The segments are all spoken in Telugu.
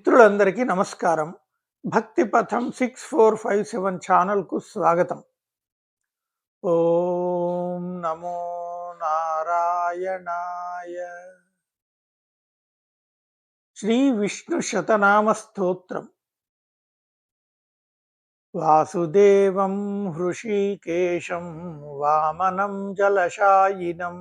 మిత్రులందరికీ నమస్కారం. భక్తి పథం సిక్స్ ఫోర్ ఫైవ్ సెవెన్ ఛానల్కు స్వాగతం. ఓం నమో నారాయణాయ. శ్రీ విష్ణు శతనామ స్తోత్రం. వాసుదేవం హృషికేశం వామనం జలశాయినం.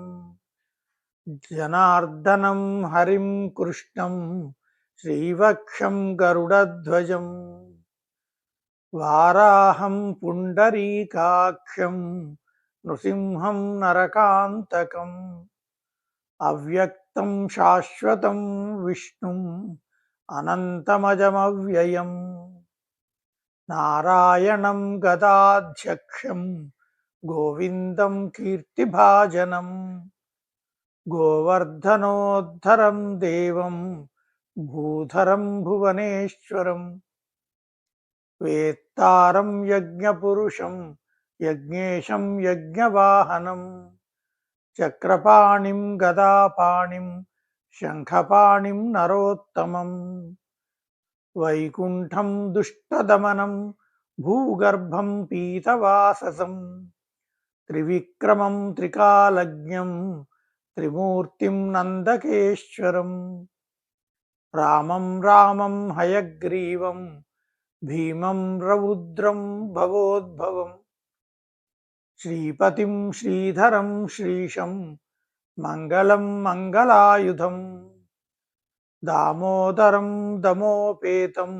జనార్దనం హరిం కృష్ణం శ్రీవక్షం గరుడధ్వజం. వారాహం పుండరీకాక్షం. నృసింహం నరకాంతకం. అవ్యక్తం శాశ్వతం విష్ణుం అనంతమజమవ్యయం. నారాయణం గదాధ్యక్షం. గోవిందం కీర్తిభాజనం. గోవర్ధనోద్ధరం దేవం. భూధరం భువనేశ్వరం వేత్తారం యజ్ఞపురుషం యజ్ఞేశం యజ్ఞవాహనం చక్రపాణిం గదాపాణిం శంఖపాణిం నరోత్తమం వైకుంఠం దుష్టదమనం భూగర్భం పీతవాససం త్రివిక్రమం త్రికాలజ్ఞం త్రిమూర్తిం నందకేశ్వరం. రామం రామం హయగ్రీవం భీమం రౌద్రం భవోద్భవం శ్రీపతిం శ్రీధరం శ్రీశం మంగళం మంగళాయుధం దామోదరం దమోపేతం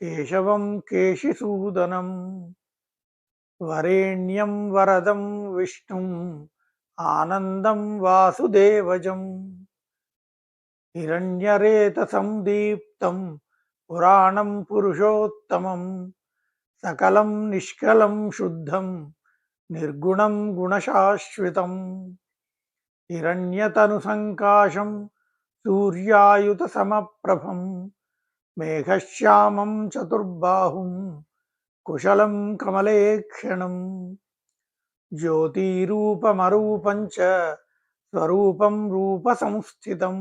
కేశవం కేశిసూదనం వరేణ్యం వరదం విష్ణుం ఆనందం వాసుదేవజం. హిరణ్యరేతసందీప్తం పురాణం పురుషోత్తమం సకలం నిష్కలం శుద్ధం నిర్గుణం గుణశాశ్వితం హిరణ్యతనుసంకాశం సూర్యాయుతసమప్రభం మేఘశ్యామం చతుర్బాహుం కుశలం కమలేక్షణం జ్యోతిరూపమరూపం చ స్వరూపం రూపసంస్థితం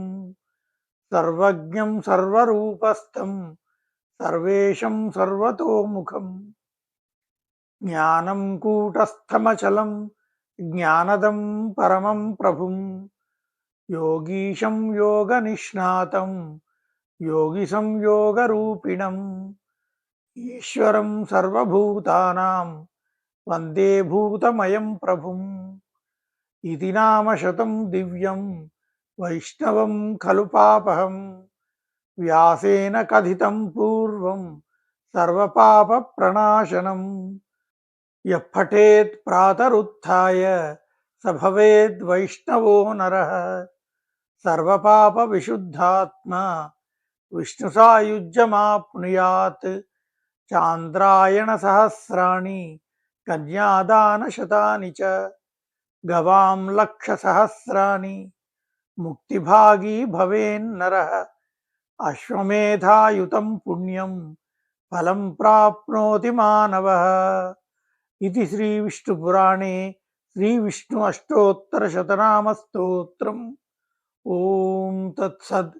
సర్వజ్ఞం సర్వరూపస్థం సర్వేషం సర్వతోముఖం. జ్ఞానం కూటస్థమచలం జ్ఞానదం పరమం ప్రభుం. యోగీశం యోగ నిష్ణాతం యోగి సంయోగరూపిణం ఈశ్వరం సర్వభూతానాం వందే భూతమయం ప్రభుం. ఇది నామశతం దివ్యం వైష్ణవం ఖలు పాపహం వ్యాసేన కథితం పూర్వం సర్వపాప ప్రణాశనం. యపఠేత్ ప్రాతరుత్య సభవేద్ వైష్ణవో నర. సర్వపాప విశుద్ధాత్మ విష్ణు సాయుజ్యమాప్నుయాత్ చాంద్రాయణ సహస్రాణి కన్యాదాన శతాని చ గవాం లక్ష సహస్రాని ముక్తిభాగీ భవేన్నర అశ్వమేధాయుతం పుణ్యం ఫలం ప్రాప్నోతి మానవ ఇది శ్రీ విష్ణుపురాణే శ్రీ విష్ణు అష్టోత్తర శతనామ స్తోత్రం ఓం తత్సద్